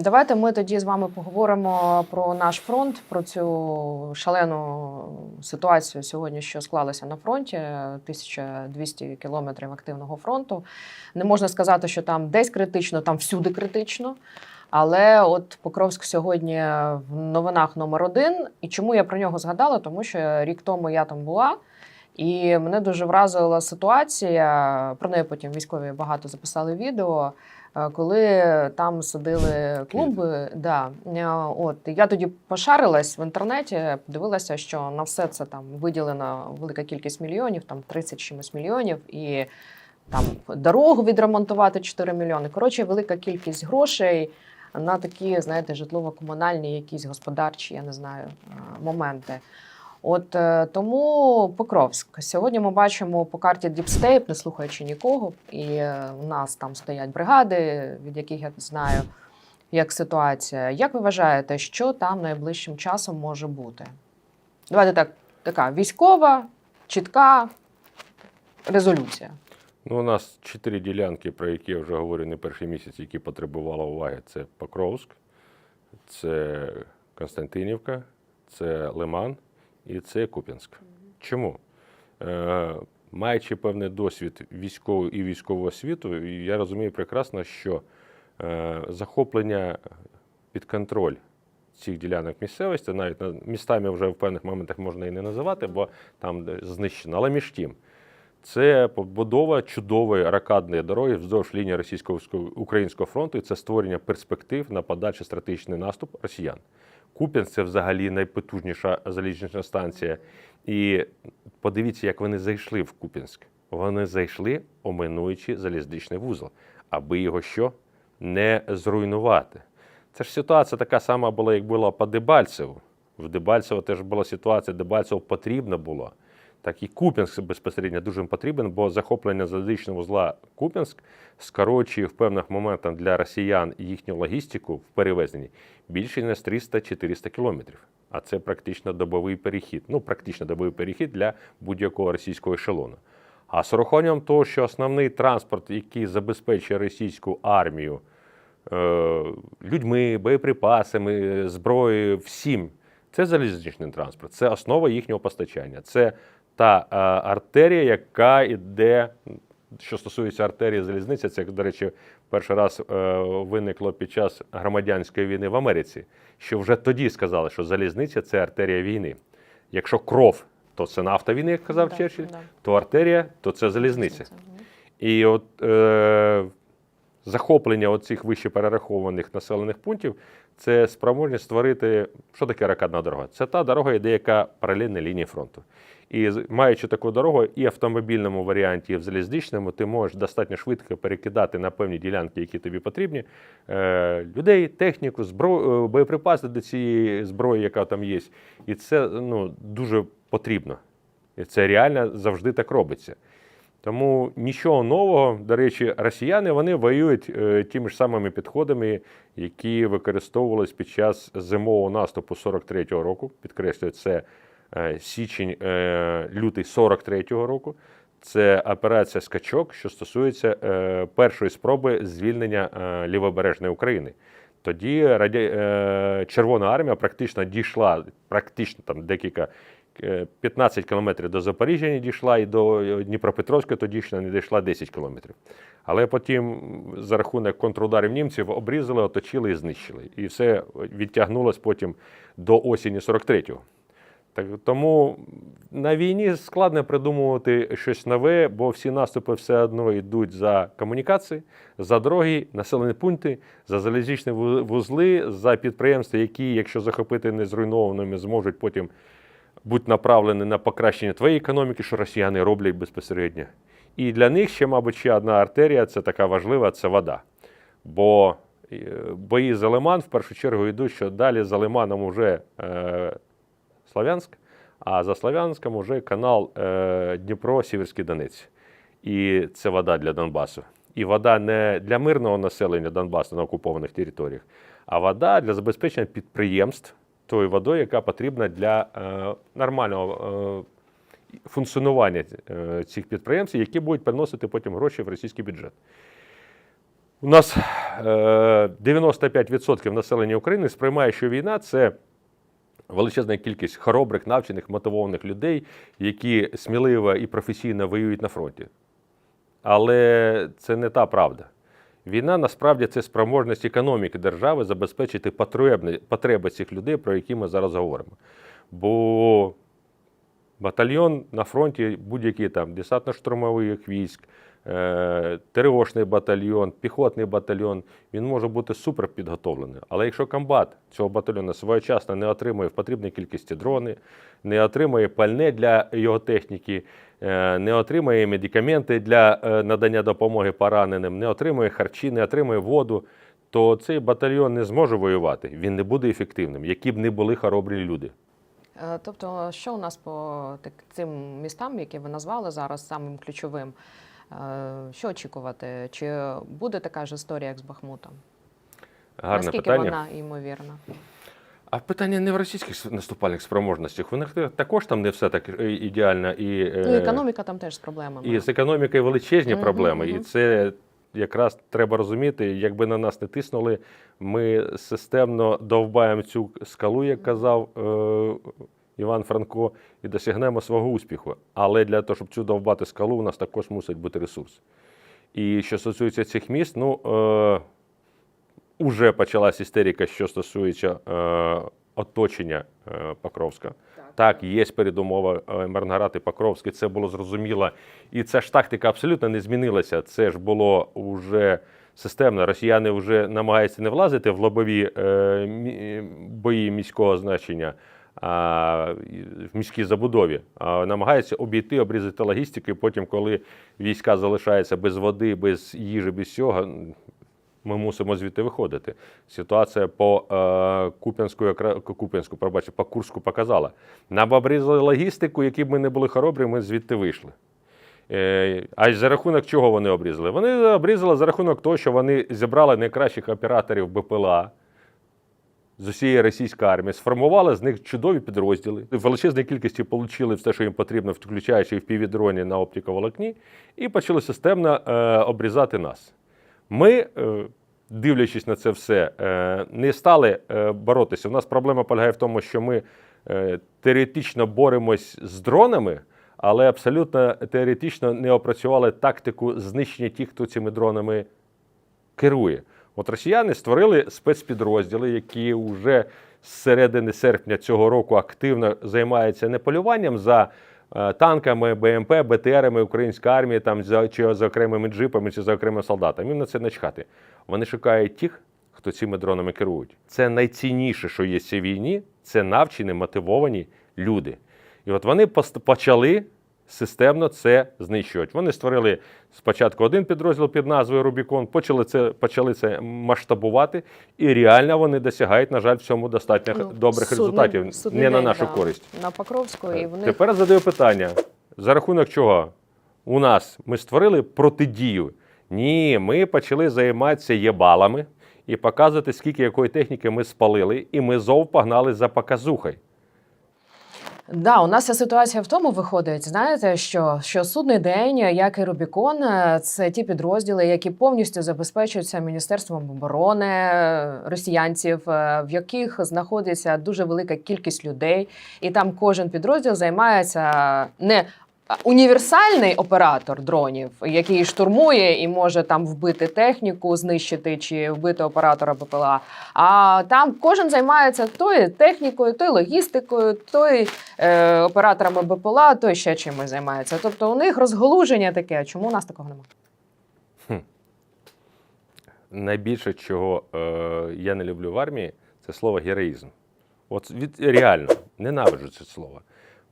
Давайте ми тоді з вами поговоримо про наш фронт, про цю шалену ситуацію сьогодні, що склалася на фронті. 1200 кілометрів активного фронту. Не можна сказати, що там десь критично, там всюди критично. Але от Покровськ сьогодні в новинах номер один. І чому я про нього згадала? Тому що рік тому я там була. І мене дуже вразила ситуація. Про неї потім військові багато записали відео. е, Коли там садили клумби, да е, от я тоді пошарилась в інтернеті, подивилася, що на все це там виділена велика кількість мільйонів, там 30 чимось мільйонів, і там дорогу відремонтувати 4 мільйони. Коротше, велика кількість грошей на такі, знаєте, житлово-комунальні, якісь господарчі, я не знаю, е, моменти. От е, тому Покровськ. Сьогодні ми бачимо по карті Діпстейп, не слухаючи нікого, і е, у нас там стоять бригади, від яких я знаю, як ситуація. Як ви вважаєте, що там найближчим часом може бути? Давайте так, така військова, чітка резолюція. Ну, у нас чотири ділянки, про які я вже говорю не перший місяць, які потребували уваги. Це Покровськ, це Константинівка, це Лиман і це Куп'янськ. Чому? Е, маючи певний досвід військового і військового світу, я розумію прекрасно, що е, захоплення під контроль цих ділянок місцевості, навіть містами вже в певних моментах можна і не називати, бо там знищено, але між тим. Це побудова чудової ракадної дороги вздовж лінії російсько-українського фронту. І це створення перспектив на подальший стратегічний наступ росіян. Куп'янськ – це взагалі найпотужніша залізнична станція. І подивіться, як вони зайшли в Куп'янськ. Вони зайшли, оминуючи залізничний вузол, аби його що не зруйнувати. Це ж ситуація така сама була, як була по Дебальцеву. В Дебальцево теж була ситуація, Дебальцево потрібно було. Так і Куп'янськ безпосередньо дуже потрібен, бо захоплення залізничного вузла Куп'янськ скорочує в певних моментах для росіян їхню логістику в перевезенні більше ніж 300-400 кілометрів. А це практично добовий перехід. Ну, практично добовий перехід для будь-якого російського ешелону. А з урахуванням того, що основний транспорт, який забезпечує російську армію е, людьми, боєприпасами, зброєю, всім, це залізничний транспорт, це основа їхнього постачання. Це та е, артерія, яка йде, що стосується артерії залізниці, це, до речі, перший раз е, виникло під час громадянської війни в Америці, що вже тоді сказали, що залізниця це артерія війни. Якщо кров, то це нафта війни, як казав Да, Черчилль, да. то артерія, то це залізниця. І от е, захоплення оцих вище перерахованих населених пунктів це спроможність створити, що таке ракадна дорога? Це та дорога, йде яка паралельна лінії фронту. І маючи таку дорогу, і в автомобільному варіанті, і в залізничному, ти можеш достатньо швидко перекидати на певні ділянки, які тобі потрібні, е, людей, техніку, зброю, е, боєприпаси до цієї зброї, яка там є. І це ну, дуже потрібно. І це реально завжди так робиться. Тому нічого нового, до речі, росіяни вони воюють е, тими ж самими підходами, які використовувались під час зимового наступу 43-го року. Підкреслюю, це е, січень, е, лютий 43-го року. Це операція Скачок, що стосується першої спроби звільнення лівобережної України. Тоді Червона армія практично дійшла, практично там декілька 15 кілометрів до Запоріжжя не дійшла, і до е, Дніпропетровська тоді ще не дійшла 10 кілометрів. Але потім за рахунок контрударів німців обрізали, оточили і знищили. І все відтягнулося потім до осені 43-го. Так, тому на війні складно придумувати щось нове, бо всі наступи все одно йдуть за комунікації, за дороги, населені пункти, за залізничні вузли, за підприємства, які, якщо захопити незруйнованими, зможуть потім бути направлені на покращення твоєї економіки, що росіяни роблять безпосередньо. І для них ще, мабуть, ще одна артерія це така важлива це вода. Бо е, бої за Лиман в першу чергу йдуть, що далі за Лиманом вже е, Славянськ, а за Славянськом вже канал е, Дніпро, Сіверський Донець. І це вода для Донбасу. І вода не для мирного населення Донбасу на окупованих територіях, а вода для забезпечення підприємств тою водою, яка потрібна для е, нормального е, функціонування е, цих підприємств, які будуть приносити потім гроші в російський бюджет. У нас е, 95% населення України сприймає, що війна це величезна кількість хоробрих, навчених, мотивованих людей, які сміливо і професійно воюють на фронті. Але це не та правда. Війна насправді це спроможність економіки держави забезпечити потреби цих людей, про які ми зараз говоримо. Бо батальйон на фронті, будь-який там десантно-штурмових військ, ТРОшний батальйон, піхотний батальйон, він може бути супер підготовлений. Але якщо комбат цього батальйону своєчасно не отримує в потрібній кількості дрони, не отримує пальне для його техніки, е, не отримує медикаменти для е, надання допомоги пораненим, не отримує харчі, не отримує воду, то цей батальйон не зможе воювати. Він не буде ефективним, які б не були хоробрі люди. Е, Тобто, що у нас по цим містам, які ви назвали зараз самим ключовим? Е, Що очікувати? Чи буде така ж історія, як з Бахмутом? Гарне Наскільки питання. вона ймовірна? А питання не в російських наступальних спроможностях. У них також там не все так ідеально. І, е, Ну, економіка там теж з проблемами. і з економікою величезні проблеми. І це якраз треба розуміти, якби на нас не тиснули, ми системно довбаємо цю скалу, як казав е, Іван Франко, і досягнемо свого успіху. Але для того, щоб цю довбати скалу, у нас також мусить бути ресурс. І що стосується цих міст, ну. Е, Уже почалась істерика, що стосується е, оточення е, Покровська. Так, є передумова е, Марнгарад і Покровський, це було зрозуміло. І ця ж тактика абсолютно не змінилася. Це ж було вже системно. Росіяни вже намагаються не влазити в лобові е, бої міського значення. В міській забудові намагаються обійти, обрізати логістику. І потім, коли війська залишаються без води, без їжі, без всього, ми мусимо звідти виходити. Ситуація по е, Куп'янську, Куп'янську, пробачте, по Курську показала. Нам обрізали логістику, які б ми не були хоробрі, ми звідти вийшли. Е, а за рахунок чого вони обрізали? Вони обрізали за рахунок того, що вони зібрали найкращих операторів БПЛА з усієї російської армії, сформували з них чудові підрозділи. В величезній кількості отримали все, що їм потрібно, включаючи в півдроні на оптиковолокні, і почали системно е, обрізати нас. Ми, е, дивлячись на це все, е, не стали е, боротися. У нас проблема полягає в тому, що ми е, теоретично боремось з дронами, але абсолютно теоретично не опрацювали тактику знищення тих, хто цими дронами керує. От росіяни створили спецпідрозділи, які вже з середини серпня цього року активно займаються не полюванням за е, танками, БМП, БТРами української армії, там за чи за окремими джипами, чи за окремими солдатами. Їм на це начхати. Вони шукають тих, хто цими дронами керують. Це найцінніше, що є в цій війні, це навчені, мотивовані люди. І от вони почали системно це знищувати. Вони створили спочатку один підрозділ під назвою Рубікон, почали це, почали це масштабувати, і реально вони досягають, на жаль, в цьому достатньо Ну, добрих судний- результатів, судний не на нашу да, користь. На Покровську, і вони Тепер задаю питання: за рахунок чого у нас ми створили протидію? Ні, ми почали займатися єбалами і показувати, скільки якої техніки ми спалили, і ми зов погнали за показухою. Да, у нас ця ситуація в тому виходить, знаєте, що, що судний день, як і Рубікон, е, це ті підрозділи, які повністю забезпечуються Міністерством оборони е, росіянців, е, в яких знаходиться дуже велика кількість людей, і там кожен підрозділ займається не універсальний оператор дронів, який штурмує і може там вбити техніку, знищити чи вбити оператора БПЛА. А там кожен займається тою технікою, тою логістикою, той е, операторами БПЛА, той ще чимось займається. Тобто у них розголуження таке. Чому у нас такого немає? Найбільше, чого е, я не люблю в армії, це слово героїзм. От від, реально ненавиджу це слово.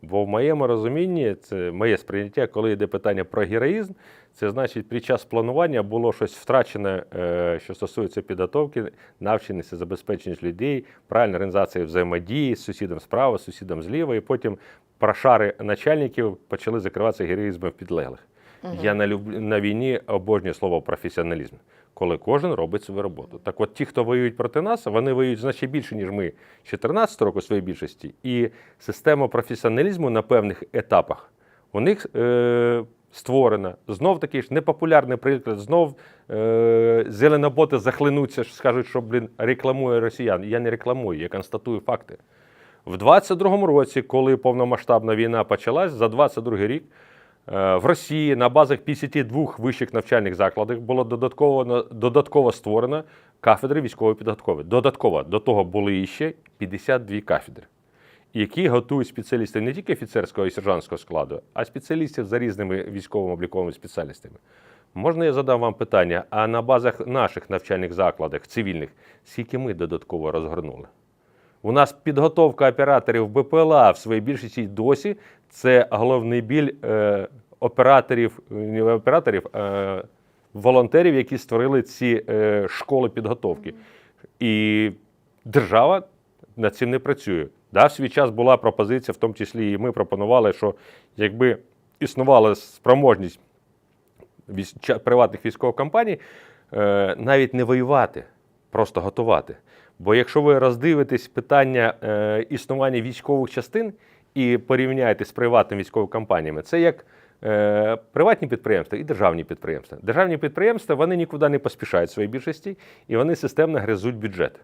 Бо в моєму розумінні, це моє сприйняття, коли йде питання про героїзм, це значить, під час планування було щось втрачене, е, що стосується підготовки, навченості, забезпечення людей, правильної організації взаємодії з сусідом справа, з сусідом зліва, і потім прошари начальників почали закриватися героїзмом підлеглих. Я на, люб... на війні обожнюю слово професіоналізм, коли кожен робить свою роботу. Так от ті, хто воюють проти нас, вони воюють значно більше, ніж ми з 14 року своєї більшості. І система професіоналізму на певних етапах у них е... створена. Знов такий ж непопулярний приклад. Знов е- зеленоботи захлинуться, скажуть, що блін, рекламує росіян. Я не рекламую, я констатую факти. В 22-му році, коли повномасштабна війна почалась, за 22 рік в Росії на базах 52 вищих навчальних закладів було додатково, додатково створено кафедри військової підготовки. Додатково до того були іще 52 кафедри, які готують спеціалістів не тільки офіцерського і сержантського складу, а спеціалістів за різними військовими обліковими спеціальностями. Можна я задам вам питання, а на базах наших навчальних закладах, цивільних, скільки ми додатково розгорнули? У нас підготовка операторів БПЛА в своїй більшості досі це головний біль е, операторів, не операторів, е, волонтерів, які створили ці е, школи підготовки. І держава над цим не працює. Да, в свій час була пропозиція, в тому числі і ми пропонували, що якби існувала спроможність приватних військових компаній е, навіть не воювати, просто готувати. Бо якщо ви роздивитесь питання е, існування військових частин і порівняєте з приватними військовими компаніями, це як е, приватні підприємства і державні підприємства. Державні підприємства вони нікуди не поспішають в своїй більшості і вони системно гризуть бюджет.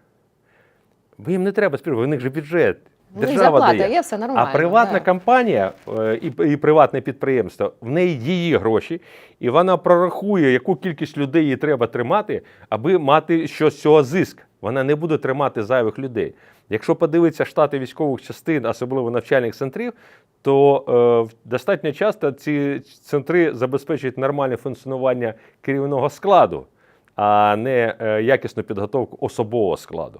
Бо їм не треба співати, у них же бюджет. У Держава зарплата дає. є, все нормально. А приватна да. компанія е, і, і приватне підприємство, в неї її гроші, і вона прорахує, яку кількість людей їй треба тримати, аби мати щось з цього зиск. Вона не буде тримати зайвих людей. Якщо подивитися штати військових частин, особливо навчальних центрів, то е, достатньо часто ці центри забезпечують нормальне функціонування керівного складу, а не е, якісну підготовку особового складу.